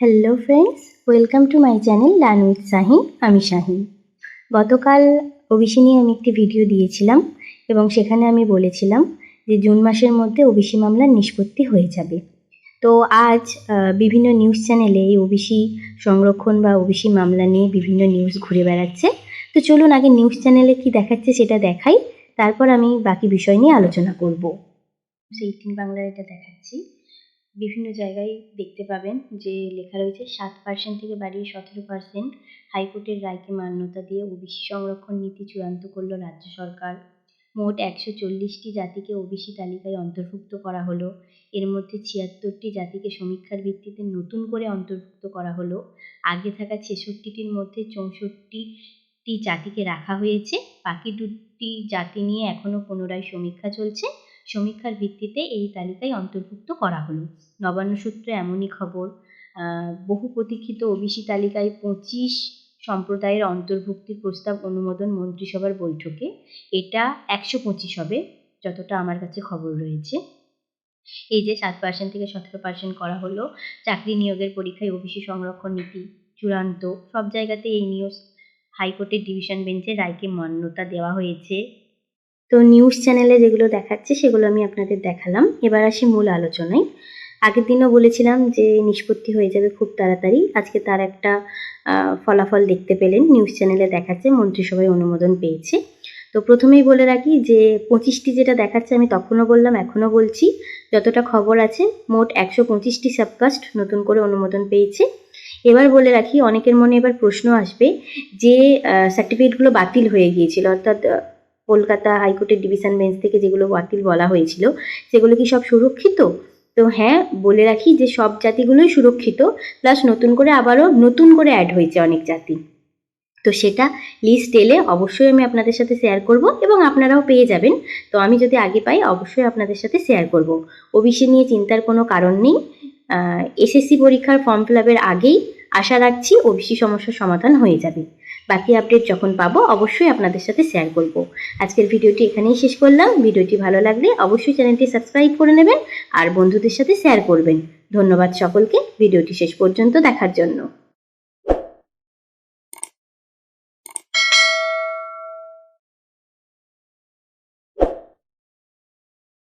Hello friends welcome to my channel learn with Shahin আমি শাহিন গতকাল OBC নিয়ে আমি একটি ভিডিও দিয়েছিলাম এবং সেখানে আমি বলেছিলাম যে জুন মাসের মধ্যে ওবিসি মামলার নিষ্পত্তি হয়ে যাবে। তো আজ বিভিন্ন নিউজ চ্যানেলে এই ওবিসি সংরক্ষণ বা ওবিসি মামলা নিয়ে বিভিন্ন নিউজ ঘুরে বেড়াচ্ছে। তো চলুন আগে নিউজ চ্যানেলে কি দেখাচ্ছে সেটা দেখাই। তারপর আমি বাকি বিষয় নিয়ে আলোচনা করব। সেইটিন বাংলার এটা দেখাচ্ছি। বিভিন্ন জায়গায় দেখতে পাবেন যে লেখা রয়েছে, সাত পার্সেন্ট থেকে বাড়িয়ে সতেরো পার্সেন্ট হাইকোর্টের রায়কে মান্যতা দিয়ে ওবিসি সংরক্ষণ নীতি চূড়ান্ত করল রাজ্য সরকার। মোট একশো চল্লিশটি জাতিকে ওবিসি তালিকায় অন্তর্ভুক্ত করা হলো। এর মধ্যে ছিয়াত্তরটি জাতিকে সমীক্ষার ভিত্তিতে নতুন করে অন্তর্ভুক্ত করা হলো। আগে থাকা ছেষট্টিটির মধ্যে চৌষট্টিটি জাতিকে রাখা হয়েছে। বাকি দুটি জাতি নিয়ে এখনও পুনরায় সমীক্ষা চলছে। সমীক্ষার ভিত্তিতে এই তালিকায় অন্তর্ভুক্ত করা হলো। নবান্ন সূত্রে এমনই খবর বহু প্রতীক্ষিত ওবিসি তালিকায় পঁচিশ সম্প্রদায়ের অন্তর্ভুক্তির প্রস্তাব অনুমোদন মন্ত্রিসভার বৈঠকে এটা একশো পঁচিশ হবে যতটা আমার কাছে খবর রয়েছে। এই যে সাত পার্সেন্ট থেকে সতেরো পার্সেন্ট করা হলো, চাকরি নিয়োগের পরীক্ষায় ওবিসি সংরক্ষণ নীতি চূড়ান্ত, সব জায়গাতে এই নিউজ হাইকোর্টের ডিভিশন বেঞ্চের রায়কে মান্যতা দেওয়া হয়েছে। তো নিউজ চ্যানেলে যেগুলো দেখাচ্ছে, সেগুলো আমি আপনাদের দেখালাম। এবার আসি মূল আলোচনায়। আগের দিনও বলেছিলাম যে নিষ্পত্তি হয়ে যাবে খুব তাড়াতাড়ি। আজকে তার একটা ফলাফল দেখতে পেলেন। নিউজ চ্যানেলে দেখাচ্ছে, মন্ত্রিসভায় অনুমোদন পেয়েছে। তো প্রথমেই বলে রাখি যে পঁচিশটি যেটা দেখাচ্ছে, আমি তখনও বললাম, এখনও বলছি। যতটা খবর আছে, মোট একশো পঁচিশটি সাবকাস্ট নতুন করে অনুমোদন পেয়েছে। এবার বলে রাখি, অনেকের মনে এবার প্রশ্ন আসবে যে সার্টিফিকেটগুলো বাতিল হয়ে গিয়েছিল। অর্থাৎ কলকাতা হাইকোর্টের ডিভিশন বেঞ্চ থেকে যেগুলো বাতিল বলা হয়েছিল, সেগুলো কি সব সুরক্ষিত? তো হ্যাঁ বলে রাখি যে সব জাতিগুলোই সুরক্ষিত প্লাস নতুন করে আবারও নতুন করে অ্যাড হয়েছে অনেক জাতি। তো সেটা লিস্ট এলে অবশ্যই আমি আপনাদের সাথে শেয়ার করব এবং আপনারাও পেয়ে যাবেন। তো আমি যদি আগে পাই, অবশ্যই আপনাদের সাথে শেয়ার করব। ওবিসি নিয়ে চিন্তার কোনো কারণ নেই। এসএসসি পরীক্ষার ফর্ম ফিল আগেই আশা রাখছি ওবিসি সমস্যার সমাধান হয়ে যাবে। বাকি আপডেট যখন পাবো, অবশ্যই আপনাদের সাথে শেয়ার করব। আজকের ভিডিওটি এখানেই শেষ করলাম। ভিডিওটি ভালো লাগলে অবশ্যই চ্যানেলটি সাবস্ক্রাইব করে নেবেন আর বন্ধুদের সাথে শেয়ার করবেন। ধন্যবাদ সকলকে। ভিডিওটি শেষ পর্যন্ত দেখার জন্য।